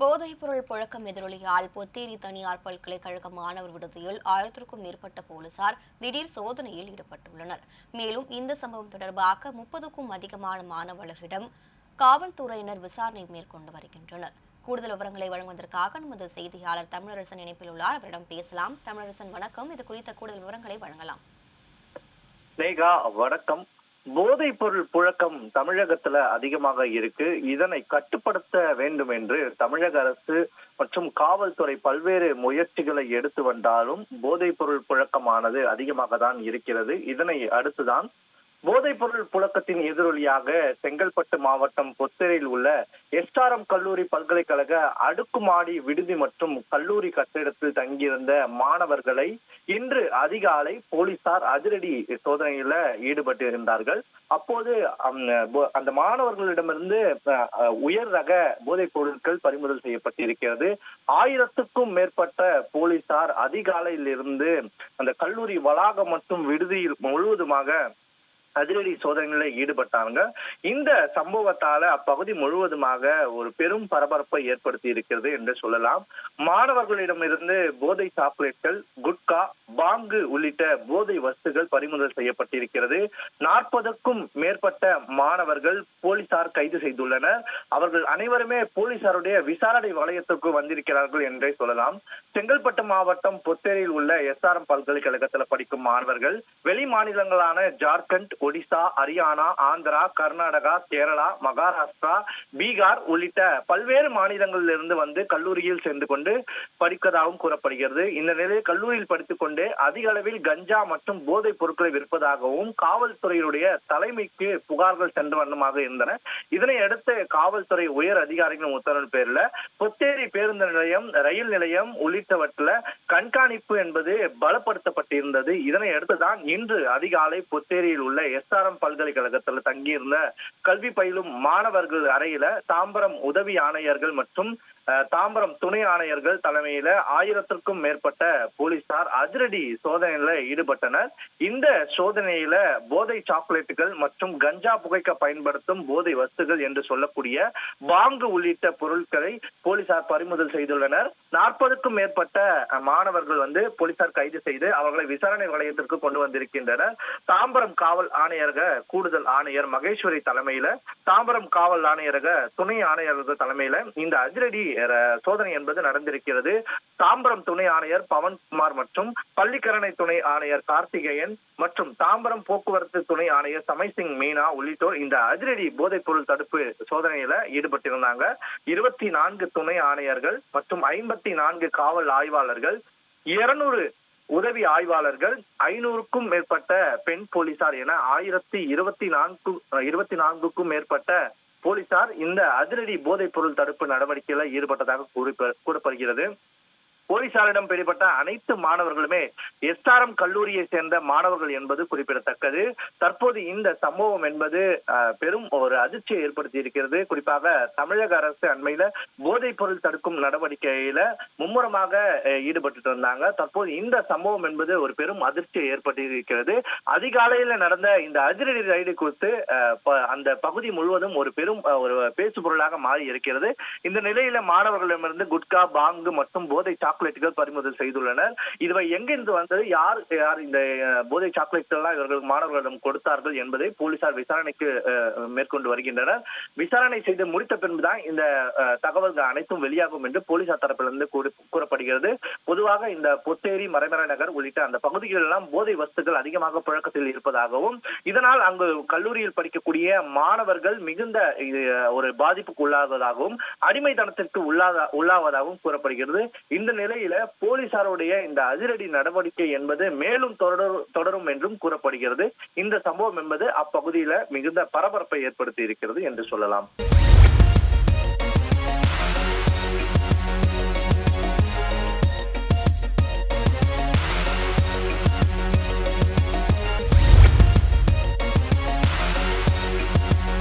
போதைப்பொருள் புழக்கம் எதிரொலியால் பொத்தேரி தனியார் பல்கலைக்கழக மாணவர் விடுதியில் ஆயிரத்திற்கும் மேற்பட்ட போலீசார் திடீர் சோதனையில் ஈடுபட்டுள்ளனர். மேலும் இந்த சம்பவம் தொடர்பாக முப்பதுக்கும் அதிகமான மாணவர்களிடம் காவல்துறையினர் விசாரணை மேற்கொண்டு வருகின்றனர். கூடுதல் விவரங்களை வழங்குவதற்காக நமது செய்தியாளர் தமிழரசன் இணைப்பில் உள்ளார். அவரிடம் பேசலாம். தமிழரசன் வணக்கம். இது குறித்த கூடுதல் விவரங்களை வழங்கலாம். வணக்கம். போதைப் பொருள் புழக்கம் தமிழகத்துல அதிகமாக இருக்கு. இதனை கட்டுப்படுத்த வேண்டும் என்று தமிழக அரசு மற்றும் காவல்துறை பல்வேறு முயற்சிகளை எடுத்து வந்தாலும் போதைப் பொருள் புழக்கமானது அதிகமாக தான் இருக்கிறது. இதனை அடுத்துதான் போதைப் பொருள் புழக்கத்தின் எதிரொலியாக செங்கல்பட்டு மாவட்டம் பொத்தேரியில் உள்ள எஸ்ஆர்எம் கல்லூரி பல்கலைக்கழக அடுக்குமாடி விடுதி மற்றும் கல்லூரி கட்டிடத்தில் தங்கியிருந்த மாணவர்களை இன்று அதிகாலை போலீசார் அதிரடி சோதனையில ஈடுபட்டிருந்தார்கள். அப்போது அந்த போ- அந்த மாணவர்களிடமிருந்து அஹ், அஹ், உயர் ரக போதைப் பொருட்கள் பறிமுதல் செய்யப்பட்டிருக்கிறது. ஆயிரத்துக்கும் மேற்பட்ட போலீசார் அதிகாலையில் இருந்து அந்த கல்லூரி வளாகம் மற்றும் விடுதியில் முழுவதுமாக அதிரடி சோதனைகளில் ஈடுபட்டாங்க. இந்த சம்பவத்தால அப்பகுதி முழுவதுமாக ஒரு பெரும் பரபரப்பை ஏற்படுத்தி இருக்கிறது என்று சொல்லலாம். மாணவர்களிடமிருந்து போதை சாக்லேட்கள் குட்கா பாங்கு உள்ளிட்ட போதை வஸ்துகள் பறிமுதல் செய்யப்பட்டிருக்கிறது. நாற்பதுக்கும் மேற்பட்ட மாணவர்கள் போலீசார் கைது செய்துள்ளனர். அவர்கள் அனைவருமே போலீசாருடைய விசாரணை வளையத்திற்கு வந்திருக்கிறார்கள் என்றே சொல்லலாம். செங்கல்பட்டு மாவட்டம் பொத்தேரியில் உள்ள எஸ்ஆர்எம் பல்கலைக்கழகத்தில் படிக்கும் மாணவர்கள் வெளி மாநிலங்களான ஜார்க்கண்ட் ஒடிசா ஹரியானா ஆந்திரா கர்நாடகா கேரளா மகாராஷ்டிரா பீகார் உள்ளிட்ட பல்வேறு மாநிலங்களில் இருந்து வந்து கல்லூரியில் சேர்ந்து கொண்டு படிப்பதாகவும் கூறப்படுகிறது. இந்த நிலையில் கல்லூரியில் படித்துக் கொண்டு அதிக அளவில் கஞ்சா மற்றும் போதைப் பொருட்களை விற்பதாகவும் காவல்துறையினுடைய தலைமைக்கு புகார்கள் சென்ற வண்ணமாக இருந்தன. இதனை அடுத்து காவல்துறை உயர் அதிகாரிகளின் உத்தரவின் பேரில் பொத்தேரி பேருந்து நிலையம் ரயில் நிலையம் உள்ளிட்டவற்றில் கண்காணிப்பு என்பது பலப்படுத்தப்பட்டிருந்தது. இதனை அடுத்துதான் இன்று அதிகாலை பொத்தேரியில் உள்ள எஸ்ஆர்எம் பல்கலைக்கழகத்தில் தங்கியிருந்த கல்வி பயிலும் மாணவர்கள் அறையில தாம்பரம் உதவி ஆணையர்கள் மற்றும் தாம்பரம் துணை ஆணையர்கள் தலைமையில ஆயிரத்திற்கும் மேற்பட்ட போலீசார் அதிரடி சோதனையில ஈடுபட்டனர். இந்த சோதனையில போதை சாக்லேட்டுகள் மற்றும் கஞ்சா புகைக்க பயன்படுத்தும் போதை வஸ்துகள் என்று சொல்லக்கூடிய பாங்கு உள்ளிட்ட பொருட்களை போலீசார் பறிமுதல் செய்துள்ளனர். நாற்பதுக்கும் மேற்பட்ட மாணவர்கள் வந்து போலீசார் கைது செய்து அவர்களை விசாரணை வளையத்திற்கு கொண்டு வந்திருக்கின்றனர். தாம்பரம் காவல் ஆணையரக கூடுதல் ஆணையர் மகேஸ்வரி தலைமையில தாம்பரம் காவல் ஆணையரக துணை ஆணையர்கள் தலைமையில இந்த அதிரடி சோதனை என்பது நடந்திருக்கிறது. தாம்பரம் துணை ஆணையர் பவன்குமார் மற்றும் பள்ளிக்கரணை துணை ஆணையர் கார்த்திகேயன் மற்றும் தாம்பரம் போக்குவரத்து துணை ஆணையர் சமைசிங் மீனா உள்ளிட்டோர் இந்த அதிரடி போதைப் பொருள் தடுப்பு சோதனையில ஈடுபட்டிருந்தாங்க. இருபத்தி நான்கு துணை ஆணையர்கள் மற்றும் ஐம்பத்தி நான்கு காவல் ஆய்வாளர்கள் இருநூறு உதவி ஆய்வாளர்கள் ஐநூறுக்கும் மேற்பட்ட பெண் போலீசார் என ஆயிரத்தி இருபத்தி நான்கு இருபத்தி நான்குக்கும் மேற்பட்ட போலீசார் இந்த அதிரடி போதைப் பொருள் தடுப்பு நடவடிக்கையில் ஈடுபட்டதாக கூறப்படுகிறது. போலீசாரிடம் பிடிபட்ட அனைத்து மாணவர்களுமே எஸ்ஆர்எம் கல்லூரியை சேர்ந்த மாணவர்கள் என்பது குறிப்பிடத்தக்கது. தற்போது இந்த சம்பவம் என்பது பெரும் ஒரு அதிர்ச்சியை ஏற்படுத்தி இருக்கிறது குறிப்பாக தமிழக அரசு அண்மையில போதைப் பொருள் தடுக்கும் நடவடிக்கையில மும்முரமாக ஈடுபட்டு இருந்தாங்க. தற்போது இந்த சம்பவம் என்பது ஒரு பெரும் அதிர்ச்சியை ஏற்பட்டிருக்கிறது அதிகாலையில நடந்த இந்த அதிரடி ரைடு குறித்து ப- அந்த பகுதி முழுவதும் ஒரு பெரும் ஒரு பேசு பொருளாக மாறி இருக்கிறது. இந்த நிலையில மாணவர்களிடமிருந்து குட்கா பாங்கு மற்றும் போதை சாக்லேட்டுகள் பறிமுதல் செய்துள்ளனர். இதுவை எங்கிருந்து வந்தது? யார் யார் இந்த போதை சாக்லேட்டுகள்லாம் இவர்கள் மாணவர்களிடம் கொடுத்தார்கள் என்பதை போலீசார் விசாரணைக்கு மேற்கொண்டு வருகின்றனர். விசாரணை செய்து முடித்த பின்புதான் இந்த தகவல்கள் அனைத்தும் வெளியாகும் என்று போலீசார் தரப்பிலிருந்து கூறப்படுகிறது. பொதுவாக இந்த பொத்தேரி மறைமர நகர் உள்ளிட்ட அந்த பகுதிகளெல்லாம் போதை வஸ்துகள் அதிகமாக புழக்கத்தில் இருப்பதாகவும் இதனால் அங்கு கல்லூரியில் படிக்கக்கூடிய மாணவர்கள் மிகுந்த ஒரு பாதிப்புக்கு உள்ளாவதாகவும் அடிமைத்தனத்திற்கு உள்ளாத உள்ளாவதாகவும் கூறப்படுகிறது. இந்த நிலையில போலீசாருடைய இந்த அதிரடி நடவடிக்கை என்பது மேலும் தொடரும் என்றும் கூறப்படுகிறது. இந்த சம்பவம் என்பது அப்பகுதியில மிகுந்த பரபரப்பை ஏற்படுத்தி இருக்கிறது என்று சொல்லலாம்.